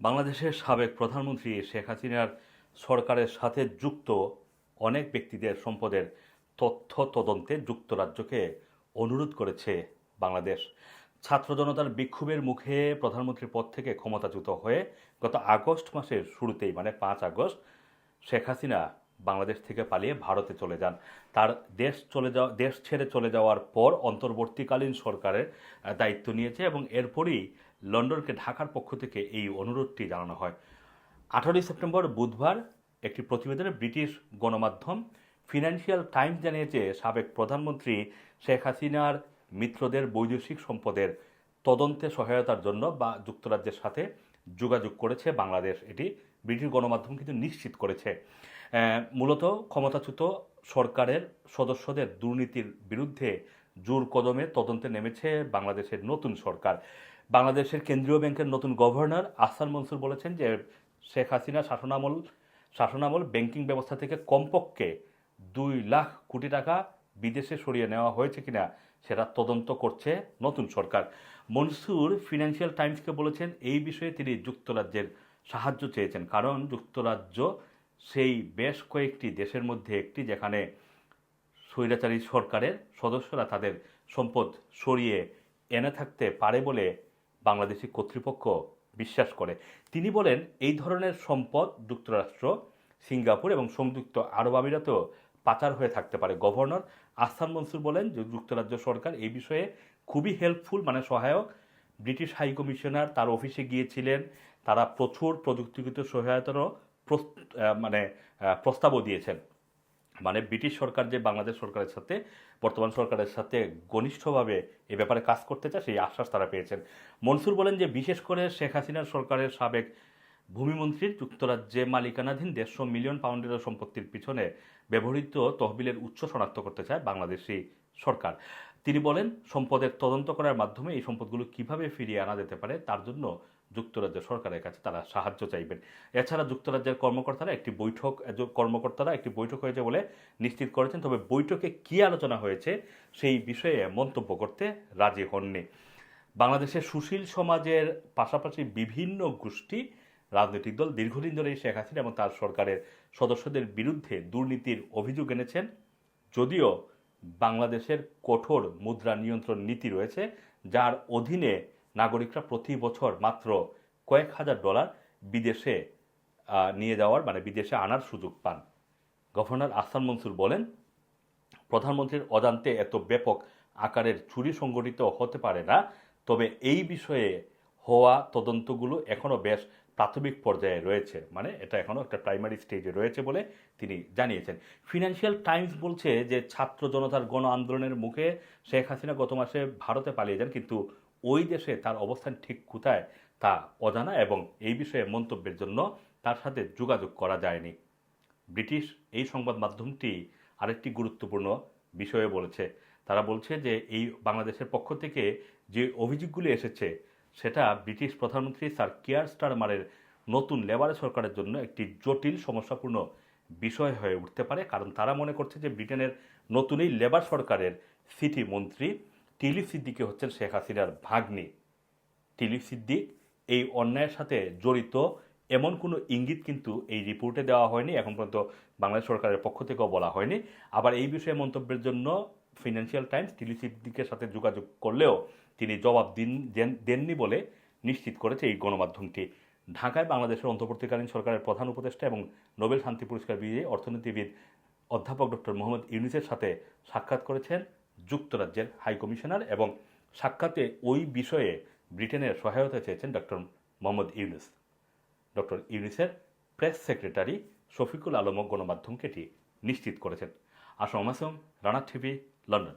বাংলাদেশের সাবেক প্রধানমন্ত্রী শেখ হাসিনার সরকারের সাথে যুক্ত অনেক ব্যক্তিদের সম্পদের তথ্য তদন্তে যুক্তরাজ্যকে অনুরোধ করেছে বাংলাদেশ। ছাত্র জনতার বিক্ষোভের মুখে প্রধানমন্ত্রীর পদ থেকে ক্ষমতাচ্যুত হয়ে গত আগস্ট মাসের শুরুতেই মানে পাঁচ আগস্ট, শেখ হাসিনা বাংলাদেশ থেকে পালিয়ে ভারতে চলে যান। তার দেশ চলে যাওয়া, দেশ ছেড়ে চলে যাওয়ার পর অন্তর্বর্তীকালীন সরকারের দায়িত্ব নিয়েছে এবং এরপরই লন্ডনকে ঢাকার পক্ষ থেকে এই অনুরোধটি জানানো হয়। আঠারোই সেপ্টেম্বর বুধবার একটি প্রতিবেদনে ব্রিটিশ গণমাধ্যম ফিনান্সিয়াল টাইমস জানিয়েছে, সাবেক প্রধানমন্ত্রী শেখ হাসিনার মিত্রদের বৈদেশিক সম্পদের তদন্তে সহায়তার জন্য বা যুক্তরাজ্যের সাথে যোগাযোগ করেছে বাংলাদেশ। এটি ব্রিটিশ গণমাধ্যম কিন্তু নিশ্চিত করেছে। মূলত ক্ষমতাচ্যুত সরকারের সদস্যদের দুর্নীতির বিরুদ্ধে জোর কদমে তদন্তে নেমেছে বাংলাদেশের নতুন সরকার। বাংলাদেশের কেন্দ্রীয় ব্যাংকের নতুন গভর্নর আহসান মনসুর বলেছেন যে, শেখ হাসিনা শাসনামল শাসনামল ব্যাংকিং ব্যবস্থা থেকে কমপক্ষে দুই লাখ কোটি টাকা বিদেশে সরিয়ে নেওয়া হয়েছে কিনা সেটা তদন্ত করছে নতুন সরকার। মনসুর ফিনান্সিয়াল টাইমসকে বলেছেন, এই বিষয়ে তিনি যুক্তরাজ্যের সাহায্য চেয়েছেন। কারণ যুক্তরাজ্য সেই বেশ কয়েকটি দেশের মধ্যে একটি যেখানে স্বৈরাচারী সরকারের সদস্যরা তাদের সম্পদ সরিয়ে এনে থাকতে পারে বলে বাংলাদেশি কর্তৃপক্ষ বিশ্বাস করে। তিনি বলেন, এই ধরনের সম্পদ যুক্তরাষ্ট্র, সিঙ্গাপুর এবং সংযুক্ত আরব আমিরাতেও পাচার হয়ে থাকতে পারে। গভর্নর আহসান মনসুর বলেন যে, যুক্তরাজ্য সরকার এই বিষয়ে খুবই হেল্পফুল মানে সহায়ক। ব্রিটিশ হাই কমিশনার তার অফিসে গিয়েছিলেন, তারা প্রচুর প্রযুক্তিগত সহায়তারও মানে প্রস্তাবও দিয়েছেন। মানে ব্রিটিশ সরকার যে বাংলাদেশ সরকারের সাথে, বর্তমান সরকারের সাথে ঘনিষ্ঠভাবে এ ব্যাপারে কাজ করতে চায়, সেই আশ্বাস তারা পেয়েছেন। মনসুর বলেন যে, বিশেষ করে শেখ হাসিনার সরকারের সাবেক ভূমিমন্ত্রীর যুক্তরাজ্যে মালিকানাধীন দেড়শো মিলিয়ন পাউন্ডের সম্পত্তির পিছনে ব্যবহৃত তহবিলের উৎস শনাক্ত করতে চায় বাংলাদেশি সরকার। তিনি বলেন, সম্পদের তদন্ত করার মাধ্যমে এই সম্পদগুলো কীভাবে ফিরিয়ে আনা যেতে পারে, তার জন্য যুক্তরাজ্য সরকারের কাছে তারা সাহায্য চাইবেন। এছাড়া যুক্তরাজ্যের কর্মকর্তারা একটি বৈঠক কর্মকর্তারা একটি বৈঠক হয়েছে বলে নিশ্চিত করেছেন, তবে বৈঠকে কী আলোচনা হয়েছে সেই বিষয়ে মন্তব্য করতে রাজি হননি। বাংলাদেশের সুশীল সমাজের পাশাপাশি বিভিন্ন গোষ্ঠী, রাজনৈতিক দল দীর্ঘদিন ধরে শেখ হাসিনা এবং তার সরকারের সদস্যদের বিরুদ্ধে দুর্নীতির অভিযোগ এনেছেন। যদিও বাংলাদেশের কঠোর মুদ্রা নিয়ন্ত্রণ নীতি রয়েছে, যার অধীনে নাগরিকরা প্রতি বছর মাত্র কয়েক হাজার ডলার বিদেশে নিয়ে যাওয়ার মানে বিদেশে আনার সুযোগ পান। গভর্নর আহসান মনসুর বলেন, প্রধানমন্ত্রীর অজান্তে এত ব্যাপক আকারের চুরি সংগঠিত হতে পারে না, তবে এই বিষয়ে হওয়া তদন্তগুলো এখনও বেশ প্রাথমিক পর্যায়ে রয়েছে মানে এটা এখনও একটা প্রাইমারি স্টেজে রয়েছে বলে তিনি জানিয়েছেন। ফিনান্সিয়াল টাইমস বলছে যে ছাত্র জনতার গণ আন্দোলনের মুখে শেখ হাসিনা গত মাসে ভারতে পালিয়ে যান, কিন্তু ওই দেশে তার অবস্থান ঠিক কোথায় তা অজানা এবং এই বিষয়ে মন্তব্যের জন্য তার সাথে যোগাযোগ করা যায়নি। ব্রিটিশ এই সংবাদ মাধ্যমটি আরেকটি গুরুত্বপূর্ণ বিষয়ে বলেছে। তারা বলছে যে এই বাংলাদেশের পক্ষ থেকে যে অভিযোগগুলি এসেছে সেটা ব্রিটিশ প্রধানমন্ত্রী স্যার কেয়ার স্টারমারের নতুন লেবার সরকারের জন্য একটি জটিল সমস্যাপূর্ণ বিষয় হয়ে উঠতে পারে, কারণ তারা মনে করছে যে ব্রিটেনের নতুন এই লেবার সরকারের সিটি মন্ত্রী টিলি সিদ্দিকে হচ্ছেন শেখ হাসিনার ভাগ্নি। টিলিপ সিদ্দিক এই অন্যায়ের সাথে জড়িত, এমন কোনো ইঙ্গিত কিন্তু এই রিপোর্টে দেওয়া হয়নি, এখন পর্যন্ত বাংলাদেশ সরকারের পক্ষ থেকেও বলা হয়নি। আবার এই বিষয়ে মন্তব্যের জন্য ফিনান্সিয়াল টাইমস টিলি সাথে যোগাযোগ করলেও তিনি জবাব দিন দেননি বলে নিশ্চিত করেছে এই গণমাধ্যমটি। ঢাকায় বাংলাদেশের অন্তর্বর্তীকালীন সরকারের প্রধান উপদেষ্টা এবং নোবেল শান্তি পুরস্কার বিজয়ী অর্থনীতিবিদ অধ্যাপক ডক্টর মোহাম্মদ ইউনিসের সাথে সাক্ষাৎ করেছেন যুক্তরাজ্যের হাই কমিশনার এবং সাক্ষাতে ওই বিষয়ে ব্রিটেনের সহায়তা চেয়েছেন ডক্টর মোহাম্মদ ইউনুস। ডক্টর ইউনিসের প্রেস সেক্রেটারি শফিকুল আলম গণমাধ্যমকে এটি নিশ্চিত করেছেন। Assam Assam Rana TV London